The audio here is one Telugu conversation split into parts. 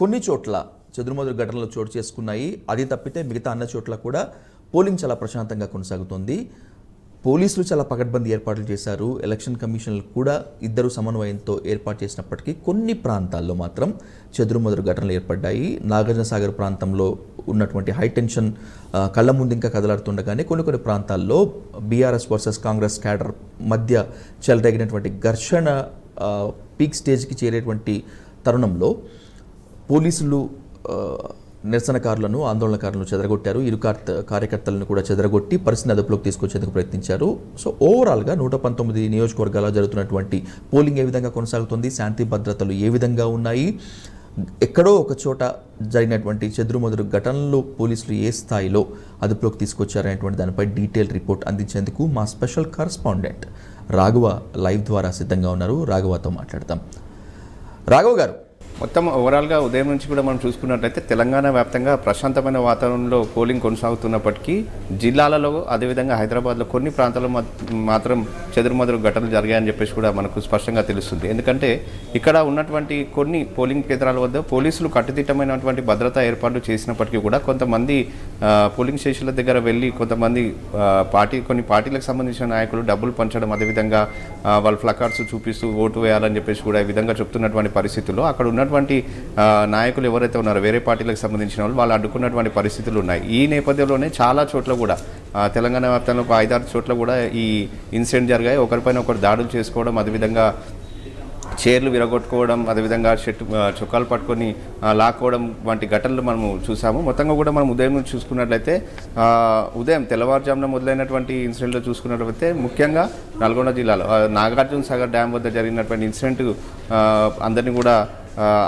కొన్ని చోట్ల చెదురుమదురు ఘటనలు చోటు చేసుకున్నాయి. అది తప్పితే మిగతా అన్న చోట్ల కూడా పోలింగ్ చాలా ప్రశాంతంగా కొనసాగుతోంది. పోలీసులు చాలా పకడ్బందీ ఏర్పాట్లు చేశారు. ఎలక్షన్ కమిషన్లు కూడా ఇద్దరు సమన్వయంతో ఏర్పాటు చేసినప్పటికీ కొన్ని ప్రాంతాల్లో మాత్రం చెదురుమదురు ఘటనలు ఏర్పడ్డాయి. నాగార్జున సాగర్ ప్రాంతంలో ఉన్నటువంటి హైటెన్షన్ కళ్ళ ముందు ఇంకా కదలాడుతుండగానే కొన్ని కొన్ని ప్రాంతాల్లో బీఆర్ఎస్ వర్సెస్ కాంగ్రెస్ క్యాడర్ మధ్య చెలరేగినటువంటి ఘర్షణ పీక్ స్టేజ్కి చేరేటువంటి తరుణంలో పోలీసులు నిరసనకారులను ఆందోళనకారులను చెదరగొట్టారు. ఇరు కార్త- కార్యకర్తలను కూడా చెదరగొట్టి పరిస్థితిని అదుపులోకి తీసుకొచ్చేందుకు ప్రయత్నించారు. సో ఓవరాల్గా నూట పంతొమ్మిది నియోజకవర్గాల్లో జరుగుతున్నటువంటి పోలింగ్ ఏ విధంగా కొనసాగుతుంది? శాంతి భద్రతలు ఏ విధంగా ఉన్నాయి? ఎక్కడో ఒక చోట జరిగినటువంటి చెదురుమదురు ఘటనలు పోలీసులు ఏ స్థాయిలో అదుపులోకి తీసుకొచ్చారనేటువంటి దానిపై డీటెయిల్ రిపోర్ట్ అందించేందుకు మా స్పెషల్ కరస్పాండెంట్ రాఘవ లైవ్ ద్వారా సిద్ధంగా ఉన్నారు. రాఘవతో మాట్లాడతాం రాఘవ గారు మొత్తం ఓవరాల్గా ఉదయం నుంచి కూడా మనం చూసుకున్నట్లయితే తెలంగాణ వ్యాప్తంగా ప్రశాంతమైన వాతావరణంలో పోలింగ్ కొనసాగుతున్నప్పటికీ జిల్లాలలో అదేవిధంగా హైదరాబాద్లో కొన్ని ప్రాంతాల్లో మాత్రం చెదురుమదురు ఘటనలు జరిగాయని చెప్పేసి కూడా మనకు స్పష్టంగా తెలుస్తుంది. ఎందుకంటే ఇక్కడ ఉన్నటువంటి కొన్ని పోలింగ్ కేంద్రాల వద్ద పోలీసులు కట్టుదిట్టమైనటువంటి భద్రతా ఏర్పాట్లు చేసినప్పటికీ కూడా కొంతమంది పోలింగ్ స్టేషన్ల దగ్గర వెళ్ళి కొంతమంది పార్టీ కొన్ని పార్టీలకు సంబంధించిన నాయకులు డబ్బులు పంచడం అదేవిధంగా వాళ్ళ ఫ్లకార్డ్స్ చూపిస్తూ ఓటు వేయాలని చెప్పేసి కూడా ఈ విధంగా చెప్తున్నటువంటి పరిస్థితుల్లో అక్కడ ఉన్న ఉన్నటువంటి నాయకులు ఎవరైతే ఉన్నారో వేరే పార్టీలకు సంబంధించిన వాళ్ళు వాళ్ళు అడ్డుకున్నటువంటి పరిస్థితులు ఉన్నాయి. ఈ నేపథ్యంలోనే చాలా చోట్ల కూడా తెలంగాణ వ్యాప్తంలో ఒక ఐదారు చోట్ల కూడా ఈ ఇన్సిడెంట్ జరిగాయి. ఒకరిపైన ఒకరు దాడులు చేసుకోవడం అదేవిధంగా చైర్లు విరగొట్టుకోవడం అదేవిధంగా షర్ట్ ఆ, చొక్కాలు పట్టుకొని లాక్కోవడం వంటి ఘటనలు మనము చూసాము. మొత్తంగా కూడా మనం ఉదయం నుంచి చూసుకున్నట్లయితే ఉదయం తెల్లవారుజామున మొదలైనటువంటి ఇన్సిడెంట్లో చూసుకున్నట్లయితే ముఖ్యంగా నల్గొండ జిల్లాలో ఆ, నాగార్జున సాగర్ డ్యామ్ వద్ద జరిగినటువంటి ఇన్సిడెంట్ అందరినీ కూడా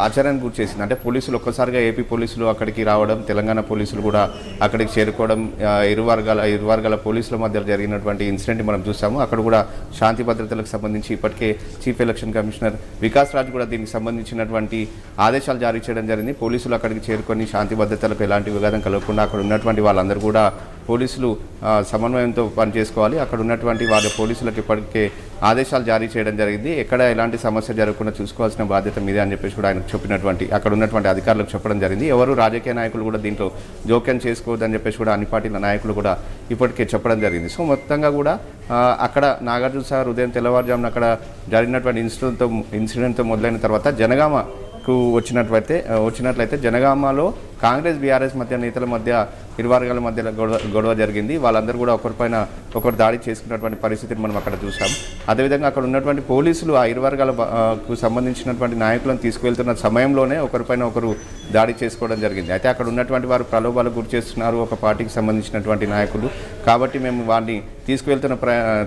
ఆశ్చర్యానికి గురి చేసింది అంటే పోలీసులు ఒక్కసారిగా ఏపీ పోలీసులు అక్కడికి రావడం తెలంగాణ పోలీసులు కూడా అక్కడికి చేరుకోవడం ఇరు వర్గాల ఇరు వర్గాల పోలీసుల మధ్య జరిగినటువంటి ఇన్సిడెంట్ మనం చూసాము. అక్కడ కూడా శాంతి భద్రతలకు సంబంధించి ఇప్పటికే chief election commissioner Vikas Raj కూడా దీనికి సంబంధించినటువంటి ఆదేశాలు జారీ చేయడం జరిగింది. పోలీసులు అక్కడికి చేరుకొని శాంతి భద్రతలకు ఎలాంటి వివాదం కలగకుండా అక్కడ ఉన్నటువంటి వాళ్ళందరూ కూడా పోలీసులు సమన్వయంతో పనిచేసుకోవాలి. అక్కడ ఉన్నటువంటి వారి పోలీసులకు ఇప్పటికే ఆదేశాలు జారీ చేయడం జరిగింది. ఎక్కడ ఎలాంటి సమస్య జరగకుండా చూసుకోవాల్సిన బాధ్యత మీదే అని చెప్పేసి కూడా ఆయన చెప్పినటువంటి అక్కడ ఉన్నటువంటి అధికారులకు చెప్పడం జరిగింది. ఎవరు రాజకీయ నాయకులు కూడా దీంట్లో జోక్యం చేసుకోవద్దని చెప్పేసి కూడా అన్ని పార్టీల నాయకులు కూడా ఇప్పటికే చెప్పడం జరిగింది. సో మొత్తంగా కూడా అక్కడ నాగార్జున సార్ ఉదయం తెల్లవారుజామున అక్కడ జరిగినటువంటి ఇన్సిడెంట్తో ఇన్సిడెంట్తో మొదలైన తర్వాత జనగామకు వచ్చినట్లయితే వచ్చినట్లయితే జనగామలో కాంగ్రెస్ బీఆర్ఎస్ మధ్య నేతల మధ్య ఇరు వర్గాల మధ్య గొడవ గొడవ జరిగింది. వాళ్ళందరూ కూడా ఒకరిపైన ఒకరు దాడి చేసుకున్నటువంటి పరిస్థితిని మనం అక్కడ చూసాం. అదేవిధంగా అక్కడ ఉన్నటువంటి పోలీసులు ఆ ఇరు సంబంధించినటువంటి నాయకులను తీసుకువెళ్తున్న సమయంలోనే ఒకరిపైన ఒకరు దాడి చేసుకోవడం జరిగింది. అయితే అక్కడ ఉన్నటువంటి వారు ప్రలోభాలకు గురి చేస్తున్నారు ఒక పార్టీకి సంబంధించినటువంటి నాయకులు. కాబట్టి మేము వారిని తీసుకువెళ్తున్న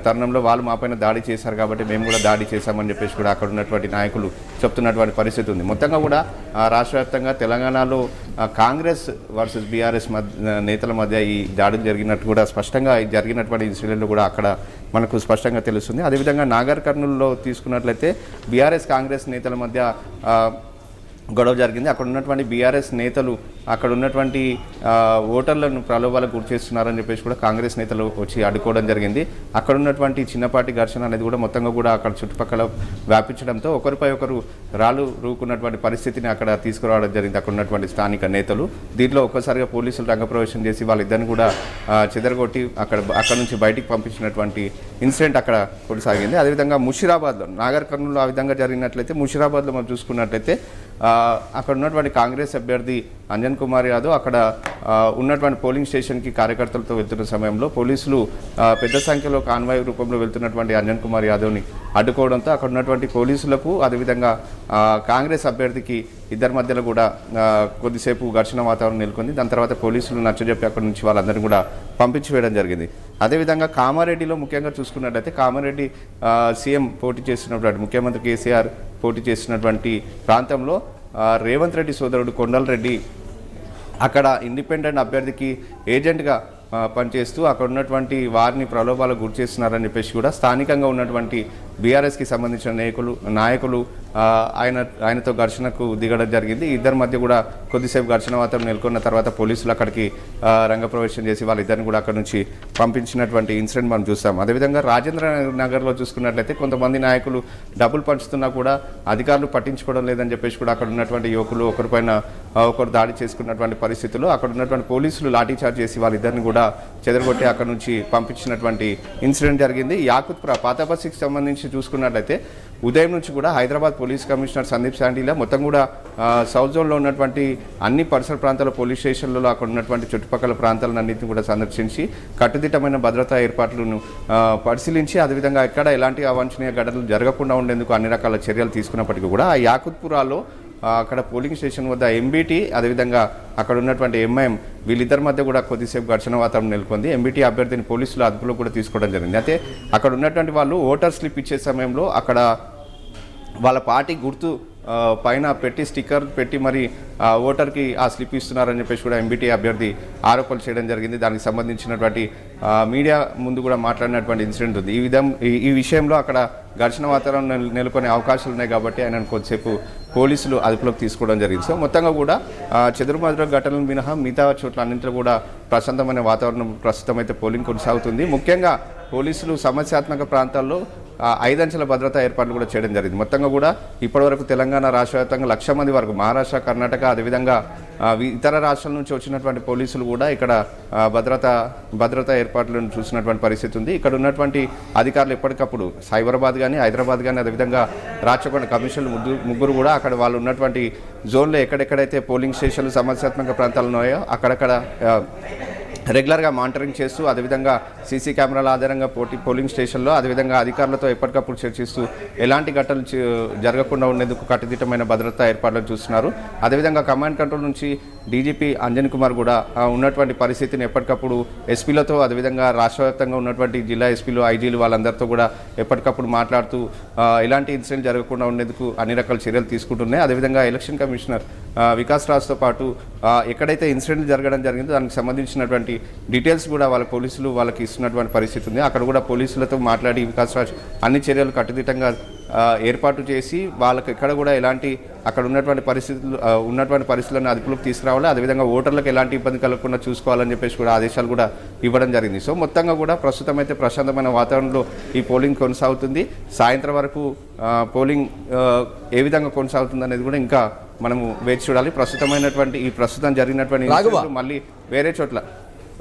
తరుణంలో వాళ్ళు మాపైన దాడి చేశారు కాబట్టి మేము కూడా దాడి చేశామని చెప్పేసి కూడా అక్కడ ఉన్నటువంటి నాయకులు చెప్తున్నటువంటి పరిస్థితి ఉంది. మొత్తంగా కూడా రాష్ట్ర వ్యాప్తంగా తెలంగాణలో కాంగ్రెస్ వర్సెస్ బీఆర్ఎస్ మధ్య నేతల మధ్య ఈ దాడులు జరిగినట్టు కూడా స్పష్టంగా జరిగినటువంటి ఇన్సిడెంట్లు కూడా అక్కడ మనకు స్పష్టంగా తెలుస్తుంది. అదేవిధంగా నాగర్ కర్నూలులో తీసుకున్నట్లయితే బీఆర్ఎస్ కాంగ్రెస్ నేతల మధ్య గొడవ జరిగింది. అక్కడ ఉన్నటువంటి బీఆర్ఎస్ నేతలు అక్కడ ఉన్నటువంటి ఓటర్లను ప్రలోభాలకు గురి చేస్తున్నారని చెప్పేసి కూడా కాంగ్రెస్ నేతలు వచ్చి అడ్డుకోవడం జరిగింది. అక్కడ ఉన్నటువంటి చిన్నపాటి ఘర్షణ అనేది కూడా మొత్తంగా కూడా అక్కడ చుట్టుపక్కల వ్యాపించడంతో ఒకరిపై ఒకరు రాళ్ళు రూకున్నటువంటి పరిస్థితిని అక్కడ తీసుకురావడం జరిగింది అక్కడ ఉన్నటువంటి స్థానిక నేతలు. దీంట్లో ఒక్కసారిగా పోలీసులు రంగప్రవేశం చేసి వాళ్ళిద్దరిని కూడా చెదరగొట్టి అక్కడ అక్కడ నుంచి బయటికి పంపించినటువంటి ఇన్సిడెంట్ అక్కడ కొనసాగింది. అదేవిధంగా ముషిరాబాద్లో నాగర్ కర్నూలు ఆ విధంగా జరిగినట్లయితే ముషిరాబాద్లో మనం చూసుకున్నట్లయితే అక్కడ ఉన్నటువంటి కాంగ్రెస్ అభ్యర్థి అంజన్ కుమార్ యాదవ్ అక్కడ ఉన్నటువంటి పోలింగ్ స్టేషన్కి కార్యకర్తలతో వెళ్తున్న సమయంలో పోలీసులు పెద్ద సంఖ్యలో కాన్వాయ్ రూపంలో వెళ్తున్నటువంటి అంజన్ కుమార్ యాదవ్ని అడ్డుకోవడంతో అక్కడ ఉన్నటువంటి పోలీసులకు అదేవిధంగా కాంగ్రెస్ అభ్యర్థికి ఇద్దరి మధ్యలో కూడా కొద్దిసేపు ఘర్షణ వాతావరణం నెలకొంది. దాని తర్వాత పోలీసులు నచ్చజెప్పి అక్కడ నుంచి వాళ్ళందరినీ కూడా పంపించి వేయడం జరిగింది. అదేవిధంగా కామారెడ్డిలో ముఖ్యంగా చూసుకున్నట్లయితే కామారెడ్డి సీఎం పోటీ చేస్తున్నటువంటి ముఖ్యమంత్రి కేసీఆర్ పోటీ చేస్తున్నటువంటి ప్రాంతంలో రేవంత్ రెడ్డి సోదరుడు కొండలరెడ్డి అక్కడ ఇండిపెండెంట్ అభ్యర్థికి ఏజెంట్గా పనిచేస్తూ అక్కడ ఉన్నటువంటి వారిని ప్రలోభాలకు గురి చేస్తున్నారని చెప్పేసి కూడా స్థానికంగా ఉన్నటువంటి బీఆర్ఎస్కి సంబంధించిన నాయకులు నాయకులు ఆయన ఆయనతో ఘర్షణకు దిగడం జరిగింది. ఇద్దరి మధ్య కూడా కొద్దిసేపు ఘర్షణ వాతావరణం నెలకొన్న తర్వాత పోలీసులు అక్కడికి రంగప్రవేశం చేసి వాళ్ళిద్దరిని కూడా అక్కడ నుంచి పంపించినటువంటి ఇన్సిడెంట్ మనం చూస్తాం. అదేవిధంగా రాజేంద్ర నగర్లో చూసుకున్నట్లయితే కొంతమంది నాయకులు డబ్బులు పంచుతున్నా కూడా అధికారులు పట్టించుకోవడం లేదని చెప్పేసి కూడా అక్కడ ఉన్నటువంటి యువకులు ఒకరిపైన ఒకరు దాడి చేసుకున్నటువంటి పరిస్థితుల్లో అక్కడ ఉన్నటువంటి పోలీసులు లాఠీచార్జ్ చేసి వాళ్ళిద్దరిని కూడా చెదరగొట్టి అక్కడ నుంచి పంపించినటువంటి ఇన్సిడెంట్ జరిగింది. యాకుత్పుర ప్ర బస్సుకి సంబంధించి చూసుకున్నట్లయితే ఉదయం నుంచి కూడా హైదరాబాద్ పోలీస్ కమిషనర్ సందీప్ శాండీలా మొత్తం కూడా సౌత్ జోన్లో ఉన్నటువంటి అన్ని పరిసర ప్రాంతాల పోలీస్ స్టేషన్లలో అక్కడ ఉన్నటువంటి చుట్టుపక్కల ప్రాంతాలన్నింటినీ కూడా సందర్శించి కట్టుదిట్టమైన భద్రతా ఏర్పాట్లను పరిశీలించి అదేవిధంగా ఎక్కడ ఎలాంటి అవాంఛనీయ ఘటనలు జరగకుండా ఉండేందుకు అన్ని రకాల చర్యలు తీసుకున్నప్పటికీ కూడా ఆ యాకుత్పురాలో అక్కడ పోలింగ్ స్టేషన్ వద్ద ఎంబీటీ అదేవిధంగా అక్కడ ఉన్నటువంటి ఎంఐఎం వీళ్ళిద్దరి మధ్య కూడా కొద్దిసేపు ఘర్షణ వాతావరణం నెలకొంది. ఎంబీటీ అభ్యర్థిని పోలీసులు అదుపులో కూడా తీసుకోవడం జరిగింది. అయితే అక్కడ ఉన్నటువంటి వాళ్ళు ఓటర్ స్లిప్ ఇచ్చే సమయంలో అక్కడ వాళ్ళ పార్టీ గుర్తు పైన పెట్టి స్టిక్కర్ పెట్టి మరి ఓటర్కి ఆ స్లిప్ ఇస్తున్నారని చెప్పేసి కూడా ఎంబీటీ అభ్యర్థి ఆరోపణలు చేయడం జరిగింది. దానికి సంబంధించినటువంటి మీడియా ముందు కూడా మాట్లాడినటువంటి ఇన్సిడెంట్ ఉంది. ఈ విధం ఈ- ఈ విషయంలో అక్కడ ఘర్షణ వాతావరణం నెలకొనే అవకాశాలు ఉన్నాయి కాబట్టి ఆయన కొద్దిసేపు పోలీసులు అదుపులోకి తీసుకోవడం జరిగింది. సో మొత్తంగా కూడా ఆ, చెదురుమదురు ఘటనలు మినహా మిగతా చోట్ల అన్నింటిలో కూడా ప్రశాంతమైన వాతావరణం ప్రస్తుతం అయితే పోలింగ్ కొనసాగుతుంది. ముఖ్యంగా పోలీసులు సమస్యాత్మక ప్రాంతాల్లో ఐదంచెల భద్రతా ఏర్పాట్లు కూడా చేయడం జరిగింది. మొత్తంగా కూడా ఇప్పటివరకు తెలంగాణ రాష్ట్ర వ్యాప్తంగా లక్ష మంది వరకు మహారాష్ట్ర కర్ణాటక అదేవిధంగా ఇతర రాష్ట్రాల నుంచి వచ్చినటువంటి పోలీసులు కూడా ఇక్కడ భద్రతా భద్రత భద్రతా ఏర్పాట్లను చూసినటువంటి పరిస్థితి ఉంది. ఇక్కడ ఉన్నటువంటి అధికారులు ఎప్పటికప్పుడు సైబరాబాద్ కానీ హైదరాబాద్ కానీ అదేవిధంగా రాచకొండ కమిషన్లు ముగ్గురు ముగ్గురు కూడా అక్కడ వాళ్ళు ఉన్నటువంటి జోన్లో ఎక్కడెక్కడైతే పోలింగ్ స్టేషన్లు సమస్యాత్మక ప్రాంతాలు ఉన్నాయో అక్కడక్కడ రెగ్యులర్గా మానిటరింగ్ చేస్తూ అదేవిధంగా సీసీ కెమెరాల ఆధారంగా పోటీ పోలింగ్ స్టేషన్లో అదేవిధంగా అధికారులతో ఎప్పటికప్పుడు చర్చిస్తూ ఎలాంటి ఘటనలు జరగకుండా ఉండేందుకు కట్టుదిట్టమైన భద్రతా ఏర్పాట్లు చూస్తున్నారు. అదేవిధంగా కమాండ్ కంట్రోల్ నుంచి డీజీపీ అంజన్ కుమార్ కూడా ఉన్నటువంటి పరిస్థితిని ఎప్పటికప్పుడు ఎస్పీలతో అదేవిధంగా రాష్ట్ర వ్యాప్తంగా ఉన్నటువంటి జిల్లా ఎస్పీలు ఐజీలు వాళ్ళందరితో కూడా ఎప్పటికప్పుడు మాట్లాడుతూ ఎలాంటి ఇన్సిడెంట్ జరగకుండా ఉండేందుకు అన్ని రకాల చర్యలు తీసుకుంటున్నాయి. అదేవిధంగా ఎలక్షన్ కమిషనర్ వికాస్ రాజ్తో పాటు ఎక్కడైతే ఇన్సిడెంట్ జరగడం జరిగిందో దానికి సంబంధించినటువంటి డీటెయిల్స్ కూడా వాళ్ళ పోలీసులు వాళ్ళకి ఇస్తున్నటువంటి పరిస్థితి ఉంది. అక్కడ కూడా పోలీసులతో మాట్లాడి వికాస్ రాజ్ అన్ని చర్యలు కట్టుదిట్టంగా ఏర్పాటు చేసి వాళ్ళకి ఎక్కడ కూడా ఎలాంటి అక్కడ ఉన్నటువంటి పరిస్థితులు ఉన్నటువంటి పరిస్థితులను అదుపులోకి తీసుకురావాలి. అదేవిధంగా ఓటర్లకు ఎలాంటి ఇబ్బంది కలగకుండా చూసుకోవాలని చెప్పేసి కూడా ఆదేశాలు కూడా ఇవ్వడం జరిగింది. సో మొత్తంగా కూడా ప్రస్తుతం అయితే ప్రశాంతమైన వాతావరణంలో ఈ పోలింగ్ కొనసాగుతుంది. సాయంత్రం వరకు పోలింగ్ ఏ విధంగా కొనసాగుతుంది అనేది కూడా ఇంకా మనము వేచి చూడాలి. ప్రస్తుతమైనటువంటి ఈ ప్రస్తుతం జరిగినటువంటి మళ్ళీ వేరే చోట్ల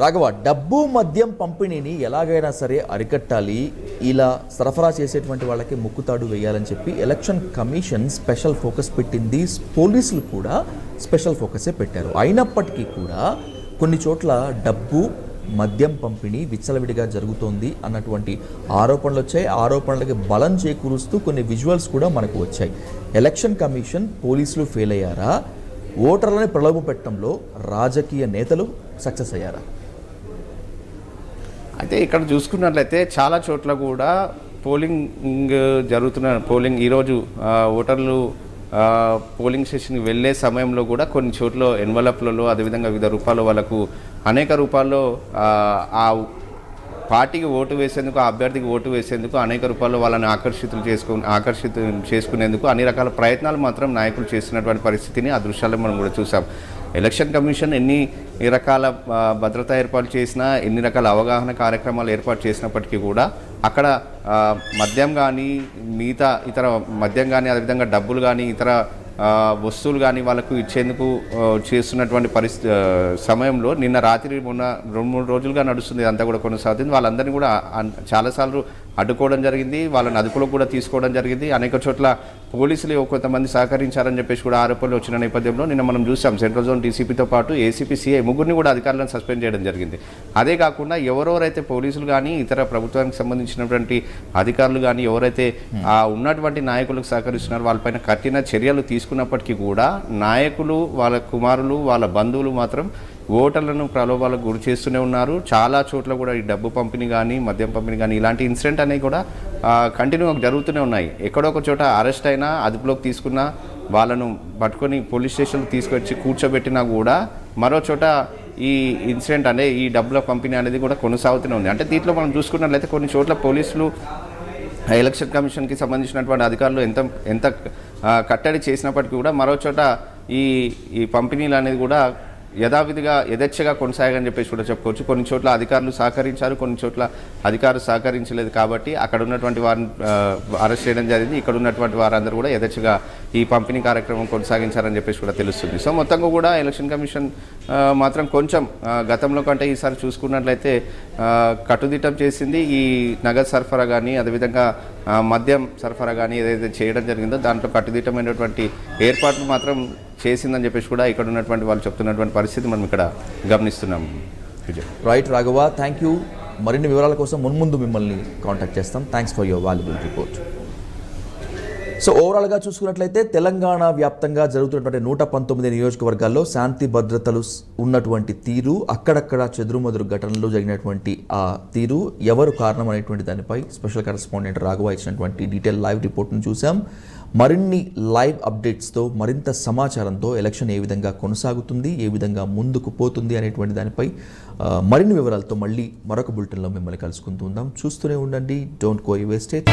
రాఘవ డబ్బు మద్యం పంపిణీని ఎలాగైనా సరే అరికట్టాలి. ఇలా సరఫరా చేసేటువంటి వాళ్ళకి ముక్కుతాడు వేయాలని చెప్పి ఎలక్షన్ కమిషన్ స్పెషల్ ఫోకస్ పెట్టింది. పోలీసులు కూడా స్పెషల్ ఫోకసే పెట్టారు. అయినప్పటికీ కూడా కొన్ని చోట్ల డబ్బు మద్యం పంపిణీ విచ్చలవిడిగా జరుగుతోంది అన్నటువంటి ఆరోపణలు వచ్చాయి. ఆరోపణలకి బలం చేకూరుస్తూ కొన్ని విజువల్స్ కూడా మనకు వచ్చాయి. ఎలక్షన్ కమిషన్ పోలీసులు ఫెయిల్ అయ్యారా? ఓటర్లని ప్రలోభ పెట్టడంలో రాజకీయ నేతలు సక్సెస్ అయ్యారా? అయితే ఇక్కడ చూసుకున్నట్లయితే చాలా చోట్ల కూడా పోలింగ్ జరుగుతున్న పోలింగ్ ఈరోజు ఓటర్లు పోలింగ్ స్టేషన్కి వెళ్ళే సమయంలో కూడా కొన్ని చోట్ల ఎన్వలప్లలో అదేవిధంగా వివిధ రూపాల్లో వాళ్ళకు అనేక రూపాల్లో ఆ, ఆ పార్టీకి ఓటు వేసేందుకు ఆ అభ్యర్థికి ఓటు వేసేందుకు అనేక రూపాల్లో వాళ్ళని ఆకర్షితులు చేసుకు ఆకర్షిత చేసుకునేందుకు అన్ని రకాల ప్రయత్నాలు మాత్రం నాయకులు చేస్తున్నటువంటి పరిస్థితిని ఆ దృశ్యాలను మనం కూడా చూసాం. ఎలక్షన్ కమిషన్ ఎన్ని రకాల భద్రత ఏర్పాటు చేసినా ఎన్ని రకాల అవగాహన కార్యక్రమాలు ఏర్పాటు చేసినప్పటికీ కూడా అక్కడ మద్యం కానీ మిగతా ఇతర మద్యం కానీ అదేవిధంగా డబ్బులు కానీ ఇతర వస్తువులు కానీ వాళ్ళకు ఇచ్చేందుకు చేస్తున్నటువంటి పరిస్థితి సమయంలో నిన్న రాత్రి మొన్న రెండు మూడు రోజులుగా నడుస్తుంది అంతా కూడా కొనసాగుతుంది. వాళ్ళందరినీ కూడా చాలాసార్లు అడ్డుకోవడం జరిగింది. వాళ్ళని అదుపులో కూడా తీసుకోవడం జరిగింది. అనేక చోట్ల పోలీసులు కొంతమంది సహకరించారని చెప్పేసి కూడా ఆరోపణలు వచ్చిన నేపథ్యంలో నిన్న మనం చూసాం. సెంట్రల్ జోన్ డీసీపీతో పాటు ఏసీపీ సిఐ ముగ్గురిని కూడా అధికారులను సస్పెండ్ చేయడం జరిగింది. అదే కాకుండా ఎవరెవరైతే పోలీసులు కానీ ఇతర ప్రభుత్వానికి సంబంధించినటువంటి అధికారులు కానీ ఎవరైతే ఆ ఉన్నటువంటి నాయకులకు సహకరిస్తున్నారో వాళ్ళపైన కఠిన చర్యలు తీసుకున్నప్పటికీ కూడా నాయకులు వాళ్ళ కుమారులు వాళ్ళ బంధువులు మాత్రం ఓటర్లను ప్రలోభాలకు గురి చేస్తూనే ఉన్నారు. చాలా చోట్ల కూడా ఈ డబ్బు పంపిణీ కానీ మద్యం పంపిణీ కానీ ఇలాంటి ఇన్సిడెంట్ అనేవి కూడా కంటిన్యూగా జరుగుతూనే ఉన్నాయి. ఎక్కడో ఒక చోట అరెస్ట్ అయినా అదుపులోకి తీసుకున్నా వాళ్ళను పట్టుకొని పోలీస్ స్టేషన్కి తీసుకొచ్చి కూర్చోబెట్టినా కూడా మరో చోట ఈ ఇన్సిడెంట్ అనే ఈ డబ్బుల పంపిణీ అనేది కూడా కొనసాగుతూనే ఉంది. అంటే దీంట్లో మనం చూసుకున్నట్లయితే కొన్ని చోట్ల పోలీసులు ఎలక్షన్ కమిషన్కి సంబంధించినటువంటి అధికారులు ఎంత ఎంత కట్టడి చేసినప్పటికీ కూడా మరో చోట ఈ ఈ పంపిణీలు అనేది కూడా యథావిధిగా యథేచ్ఛగా కొనసాగని చెప్పేసి కూడా చెప్పుకోవచ్చు. కొన్ని చోట్ల అధికారులు సహకరించారు కొన్ని చోట్ల అధికారులు సహకరించలేదు కాబట్టి అక్కడ ఉన్నటువంటి వారిని అరెస్ట్ చేయడం జరిగింది. ఇక్కడ ఉన్నటువంటి వారందరూ కూడా యథేచ్ఛగా ఈ పంపిణీ కార్యక్రమం కొనసాగించారని చెప్పేసి కూడా తెలుస్తుంది. సో మొత్తంగా కూడా ఎలక్షన్ కమిషన్ మాత్రం కొంచెం గతంలో కంటే ఈసారి చూసుకున్నట్లయితే కట్టుదిట్టం చేసింది. ఈ నగదు సరఫరా కానీ అదేవిధంగా మద్యం సరఫరా కానీ ఏదైతే చేయడం జరిగిందో దాంట్లో కట్టుదిట్టమైనటువంటి ఏర్పాట్లు మాత్రం చేసిందని చెప్పేసి కూడా ఇక్కడ ఉన్నటువంటి వాళ్ళు చెప్తున్నటువంటి పరిస్థితి మనం ఇక్కడ గమనిస్తున్నాం. Vijay. Right Raghava thank you మరిన్ని వివరాల కోసం మున్ముందు మిమ్మల్ని కాంటాక్ట్ చేస్తాం. Thanks for your valuable report so ఓవరాల్గా చూసుకున్నట్లయితే తెలంగాణ వ్యాప్తంగా జరుగుతున్నటువంటి నూట పంతొమ్మిది నియోజకవర్గాల్లో శాంతి భద్రతలు ఉన్నటువంటి తీరు అక్కడక్కడ చెదురుమదురు ఘటనలు జరిగినటువంటి ఆ తీరు ఎవరు కారణం అనేటువంటి దానిపై స్పెషల్ కరెస్పాండెంట్ రాఘవ ఇచ్చినటువంటి డీటెయిల్ లైవ్ రిపోర్ట్ను చూసాం మరిన్ని లైవ్ అప్డేట్స్తో మరింత సమాచారంతో ఎలక్షన్ ఏ విధంగా కొనసాగుతుంది ఏ విధంగా ముందుకు పోతుంది అనేటువంటి దానిపై మరిన్ని వివరాలతో మళ్ళీ మరొక బులెటిన్లో మిమ్మల్ని కలుసుకుంటూ ఉందాం. చూస్తూనే ఉండండి. Don't go wastage